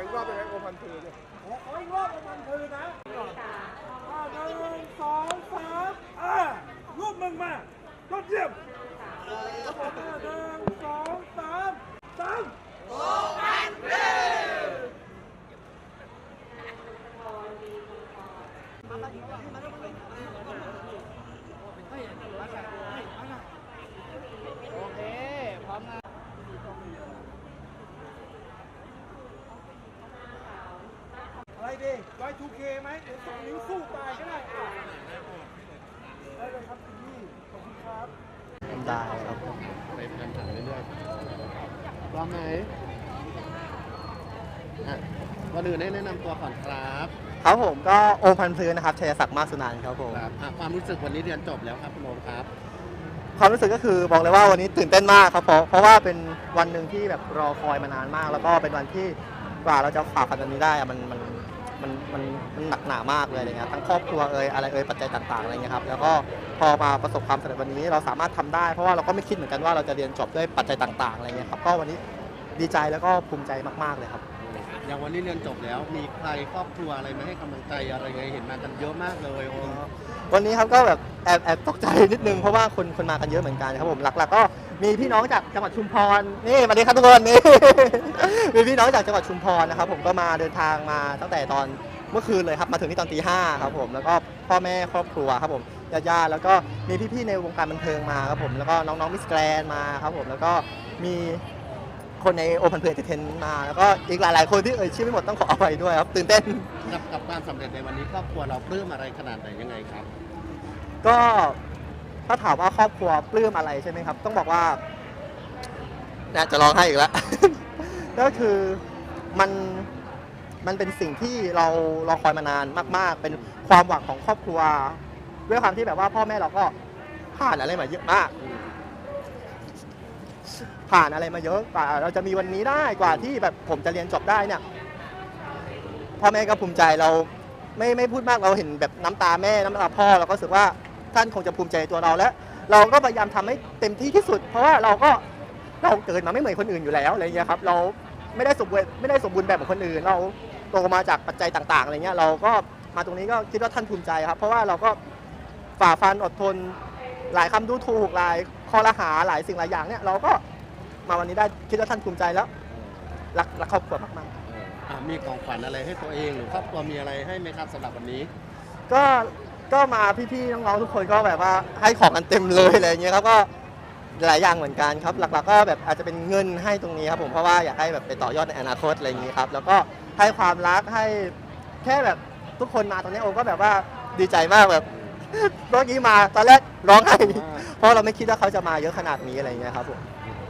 ออีกรอบเป็นไงโอพันคือเนี่ยขอขออีกรอบประมาณคืนนะอ่าหนึ่งสองสามอ่ารูปมึงมายอดเยี่ยมอ่าหนึ่งสองสามสาม โอเค พร้อมนะ อะไรดี Y2K ไหมเดี๋ยวสองนิ้วสู้ตายก็ได้อะได้เลยครับคุณพี่ขอบคุณครับได้ครับไปเดินถังเรื่อยๆพร้อมไหมอะก่อนอื่นให้แนะนำตัวก่อนครับ ครับผมก็โอมพันธุ์พื้นนะครับชัยศักดิ์มากสุนันท์ครับผมครับอะความรู้สึกวันนี้เรียนจบแล้วครับคุณโอมครับ ความรู้สึกก็คือบอกเลยว่าวันนี้ตื่นเต้นมากครับเพราะเพราะว่าเป็นวันหนึ่งที่แบบรอคอยมานานมาก แล้วก็เป็นวันที่กว่าเราจะฝ่าฟันวันนี้ได้อะมันมัน มันมันมันหนักหนามากเลยอะไรเงี้ยทั้งครอบครัวเอ่ยอะไรเอ่ยปัจจัยต่างๆอะไรเงี้ยครับแล้วก็พอมาประสบความสำเร็จวันนี้เราสามารถทำได้เพราะว่าเราก็ไม่คิดเหมือนกันว่าเราจะเรียนจบด้วยปัจจัยต่างๆอะไรเงี้ยครับก็วันนี้ดีใจแล้วก็ภูมิใจมากๆเลยครับ อย่างวันนี้เรียนจบแล้วมีใครครอบครัวอะไรมาให้กำลังใจอะไรไงเห็นมากันเยอะมากเลยโอมวันนี้ครับก็แบบแอบแอบตกใจนิดนึงเพราะว่าคนคนมากันเยอะเหมือนกันครับผมหลักๆก็ มีพี่น้องจากจังหวัดชุมพรนี่มาดีครับทุกคนนี่ มีพี่น้องจากจังหวัดชุมพรนะครับ ผมก็มาเดินทางมาตั้งแต่ตอนเมื่อคืนเลยครับมาถึงที่ตอนตีห้าครับผมแล้วก็พ่อแม่ครอบครัวครับผมญาติๆแล้วก็มีพี่ๆในวงการบันเทิงมาครับผมแล้วก็น้องๆมิสแกรนมาครับผมแล้วก็มีคนในโอ p นเพล y เ n เทนมา แล้วก็อีกหลายๆ คนที่เอ่ยชื่อไม่หมดต้องขออภัยด้วยครับ ตื่นเต้น กับกับความสำเร็จในวันนี้ครอบครัวเราปลื้มอะไรขนาดไหนยังไงครับ ก็ ถ้าถามว่าครอบครัวปลื้มอะไรใช่ไหมครับ ต้องบอกว่าน่าจะร้องไห้อีกแล้ว ก็คือมันมันเป็นสิ่งที่เรารอคอยมานานมาก ๆ เป็นความหวังของครอบครัว ด้วยความที่แบบว่าพ่อแม่เราก็ผ่านอะไรมาเยอะมาก ผ่านอะไรมาเยอะกว่า เราจะมีวันนี้ได้กว่าที่แบบผมจะเรียนจบได้เนี่ยพ่อแม่ก็ภูมิใจเราไม่ไม่พูดมากเราเห็นแบบน้ำตาแม่น้ำตาพ่อเราก็รู้สึกว่า ท่านคงจะภูมิใจตัวเราแล้วเราก็พยายามทำให้เต็มที่ที่สุด เพราะว่าเราก็เราเกิดมาไม่เหมือนคนอื่นอยู่แล้วอะไรเงี้ยครับเราไม่ได้สมบูรณ์ไม่ได้สมบูรณ์แบบเหมือนคนอื่น เราโตมาจากปัจจัยต่างๆอะไรเงี้ยเราก็มาตรงนี้ก็คิดว่าท่านภูมิใจครับ เพราะว่าเราก็ฝ่าฟันอดทน หลายคำดูถูกหลายข้อละหาหลายสิ่งหลายอย่างเนี่ยเราก็มาวันนี้ได้คิดว่าท่านภูมิใจแล้วรักรักครอบครัวมากๆอะมีของขวัญอะไรให้ตัวเองหรือครอบครัวมีอะไรให้ไหมครับสำหรับวันนี้ ก็ ก็มาพี่ๆน้องๆทุกคนก็แบบว่าให้ของกันเต็มเลยอะไรอย่างเงี้ยครับก็หลายอย่างเหมือนกันครับ หลักๆก็แบบอาจจะเป็นเงินให้ตรงนี้ครับผมเพราะว่าอยากให้แบบไปต่อยอดในอนาคตอะไรอย่างงี้ครับ แล้วก็ให้ความรักให้แค่แบบทุกคนมาตรงนี้โอมก็แบบว่าดีใจมากแบบเมื่อกี้มาตอนแรกร้องไห้เพราะเราไม่คิดว่าเขาจะมาเยอะขนาดนี้อะไรอย่างเงี้ยครับผม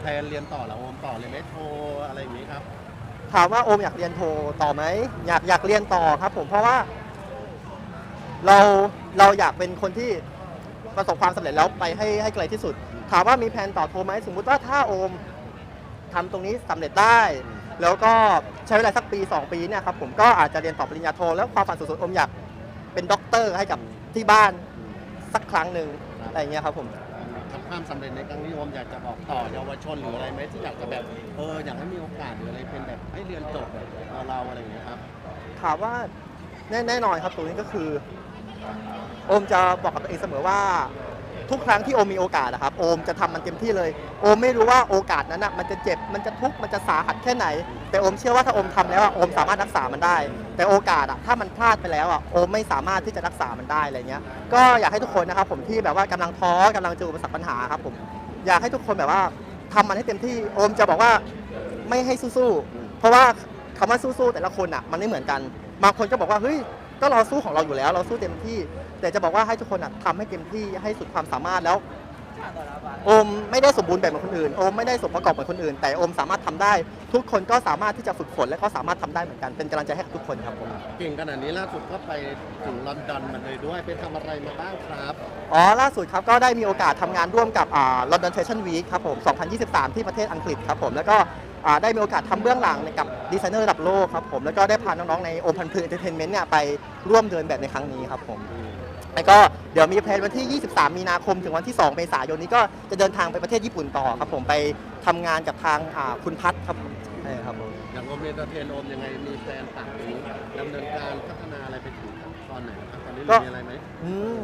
แพลนเรียนต่อแล้วโอมต่อเลยไหมโทรอะไรอย่างนี้ครับ ถามว่าโอมอยากเรียนโทต่อไหมอยากอยากเรียนต่อครับ ผมเพราะว่า เราเราอยากเป็นคนที่ประสบความสำเร็จแล้วไปให้ให้ไกลที่สุด ถามว่ามีแผนต่อโทไหมสมมุติว่าถ้าโอมทำตรงนี้สำเร็จได้ แล้วก็ใช้เวลาสักปี 2 ปีเนี่ยครับผมก็อาจจะเรียนต่อปริญญาโท แล้วความฝันสูงสุดโอมอยากเป็นด็อกเตอร์ให้กับที่บ้านสักครั้งหนึ่งอะไรอย่างเงี้ยครับผมกับความสำเร็จในครั้งนี้โอมอยากจะบอกต่อเยาวชนหรืออะไรไหมที่อยากจะแบบเอออยากให้มีโอกาสหรืออะไรเป็นแบบให้เรียนจบแบบเราอะไรอย่างเงี้ยครับ ถามว่า แน่แน่นอนครับตรงนี้ก็คือ โอมจะบอกกับตัวเองเสมอว่า ทุกครั้งที่โอมมีโอกาสนะครับ โอมจะทำมันเต็มที่เลย โอมไม่รู้ว่าโอกาสนั้นนะมันจะเจ็บมันจะทุกข์มันจะสาหัสแค่ไหน แต่โอมเชื่อว่าถ้าโอมทำแล้วอะโอมสามารถรักษามันได้ แต่โอกาสอะถ้ามันพลาดไปแล้วอะโอมไม่สามารถที่จะรักษามันได้อะไรเงี้ย ก็อยากให้ทุกคนนะครับ ผมที่แบบว่ากำลังท้อกำลังเจออุปสรรคปัญหาครับ ผมอยากให้ทุกคนแบบว่าทำมันให้เต็มที่โอมจะบอกว่าไม่ให้สู้ๆเพราะว่าคำว่าสู้ๆแต่ละคนอะมันไม่เหมือนกัน บางคนก็บอกว่าเฮ้ยก็เราสู้ของเราอยู่แล้ว เราสู้เต็มที่ แต่จะบอกว่าให้ทุกคนอะทำให้เต็มที่ให้สุดความสามารถแล้ว โอมไม่ได้สมบูรณ์แบบเหมือนคนอื่นโอมไม่ได้สมประกอบเหมือนคนอื่น แต่โอมสามารถทำได้ ทุกคนก็สามารถที่จะฝึกฝนและก็สามารถทำได้เหมือนกันเป็นกำลังใจให้กับทุกคนครับผม เก่งขนาดนี้ล่าสุดก็ไปถึงลอนดอนมาเลยด้วยไปทำอะไรมาบ้างครับอ๋อ ล่าสุดครับก็ได้มีโอกาสทำงานร่วมกับอ่า London Fashion Week ครับผม 2023 ที่ประเทศอังกฤษครับผม แล้วก็อ่า ได้มีโอกาสทำเบื้องหลังกับดีไซเนอร์ระดับโลกครับผมแล้วก็ได้พาน้องๆใน Open p l a y Entertainment เนี่ยไปร่วมเดินแบบในครั้งนี้ครับผมแล้วก็เดี๋ยวมีแพลนวันที่ 23 มีนาคมถึงวันที่ 2 เมษายนนี้ก็จะเดินทางไปประเทศญี่ปุ่นต่อครับผมไปทำงานกับทางอ่าคุณพัฒครับผมใช่ครับผมอย่างโอมเอนเตอร์เทนโอมยังไงมีแพลนต่างนี้ดำเนินการพัฒนาอะไรไปถึงตอนไหนครับตอนนี้หรือมีอะไรไหมอืม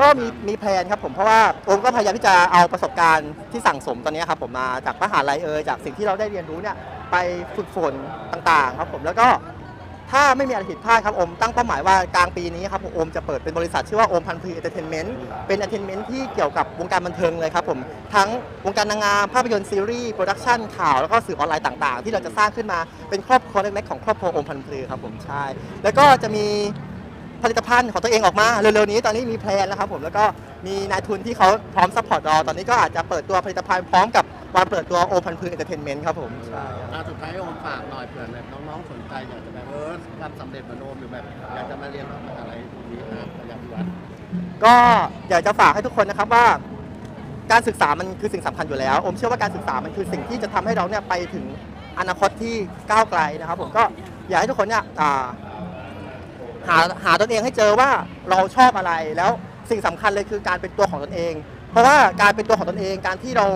ก็มีมีแพลนครับผมเพราะว่าโอมก็พยายามที่จะเอาประสบการณ์ที่สั่งสมตอนนี้ครับผมมาจากมหาลัยเอยจากสิ่งที่เราได้เรียนรู้เนี่ยไปฝึกฝนต่างๆ ครับผมแล้วก็ถ้าไม่มีอะไรผิดพลาดครับโอมตั้งเป้าหมายว่ากลางปีนี้ครับผมโอมจะเปิดเป็นบริษัทชื่อว่าโอมพันพีเอเตอร์เทนเมนต์เป็นเอเตอร์เทนเมนต์ที่เกี่ยวกับวงการบันเทิงเลยครับผมทั้งวงการนางงามภาพยนตร์ซีรีส์โปรดักชันข่าวแล้วก็สื่อออนไลน์ต่างๆ ที่เราจะสร้างขึ้นมาเป็นครอบครัวเล็กๆของครอบครัวโอมพันพีครับผมใช่แล้วก็จะมี ผลิตภัณฑ์ของตัวเองออกมาเร็วๆนี้ตอนนี้มีแพลนแล้วครับผมแล้วก็มีนายทุนที่เขาพร้อมซัพพอร์ตเราตอนนี้ก็อาจจะเปิดตัวผลิตภัณฑ์พร้อมกับวันเปิดตัวโอพันพืนเอนเตอร์เทนเมนต์ครับผมใช่ครับ อ่าสุดท้ายโอมฝากหน่อยเผื่อแบบน้องๆสนใจอยากจะแบบเออทำสำเร็จเหมือนโอมหรือแบบอยากจะมาเรียนมหาลัยตรงนี้ครับพยายามวัดก็อยากจะฝากให้ทุกคนนะครับว่า การศึกษามันคือสิ่งสำคัญอยู่แล้ว อมเชื่อว่าการศึกษามันคือสิ่งที่จะทำให้เราเนี่ยไปถึงอนาคตที่ก้าวไกลนะครับ ผมก็อยากให้ทุกคนเนี่ยอ่า หาหาตนเองให้เจอว่าเราชอบอะไรแล้วสิ่งสำคัญเลยคือการเป็นตัวของตนเอง เพราะว่าการเป็นตัวของตนเองการที่เรา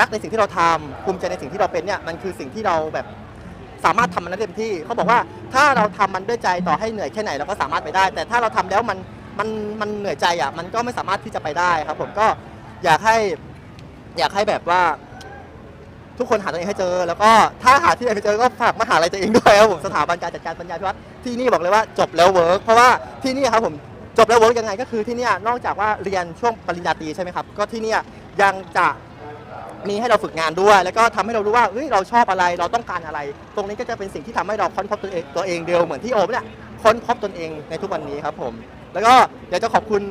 รักในสิ่งที่เราทำภูมิใจในสิ่งที่เราเป็นเนี่ยมันคือสิ่งที่เราแบบสามารถทำมันได้เต็มที่เขาบอกว่าถ้าเราทำมันด้วยใจต่อให้เหนื่อยแค่ไหนเราก็สามารถไปได้ แต่ถ้าเราทำแล้วมันมันมันเหนื่อยใจอะมันก็ไม่สามารถที่จะไปได้ครับ ผมก็อยากให้ อยากให้แบบว่า ทุกคนหาตัวเองให้เจอ แล้วก็ถ้าหาที่ไหนไม่เจอก็ฝากมหาลัยตัวเองด้วยครับผมสถาบันการจัดการปัญญาพิวัตร ที่นี่บอกเลยว่าจบแล้วเวิร์กเพราะว่าที่นี่ครับผมจบแล้วเวิร์กยังไงก็คือที่นี่นอกจากว่าเรียนช่วงปริญญาตรีใช่ไหมครับ ก็ที่นี่ยังจะมีให้เราฝึกงานด้วย แล้วก็ทำให้เรารู้ว่าเฮ้ยเราชอบอะไรเราต้องการอะไร ตรงนี้ก็จะเป็นสิ่งที่ทำให้เราค้นพบตัวเองตัวเองเดียวเหมือนที่โอมเนี่ยค้นพบตนเองในทุกวันนี้ครับผม แล้วก็อยากจะขอบคุณ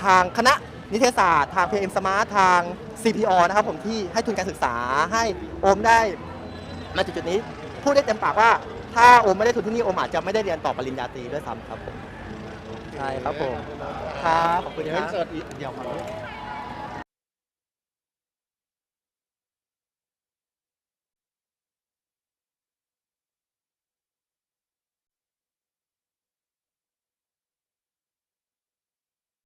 ทางคณะนิเทศศาสตร์ ทาง PM Smart ทาง CPO นะครับผมที่ให้ทุนการศึกษาให้โอมได้มาจุดจุดนี้ พูดได้เต็มปากว่า ถ้าโอมไม่ได้ทุนที่นี่โอมอาจจะไม่ได้เรียนต่อปริญญาตรีด้วยซ้ำครับผม ใช่ครับผม ครับ ขอบคุณเดี๋ยวคให้รับเสิร์ชอีกเดี๋ยวมา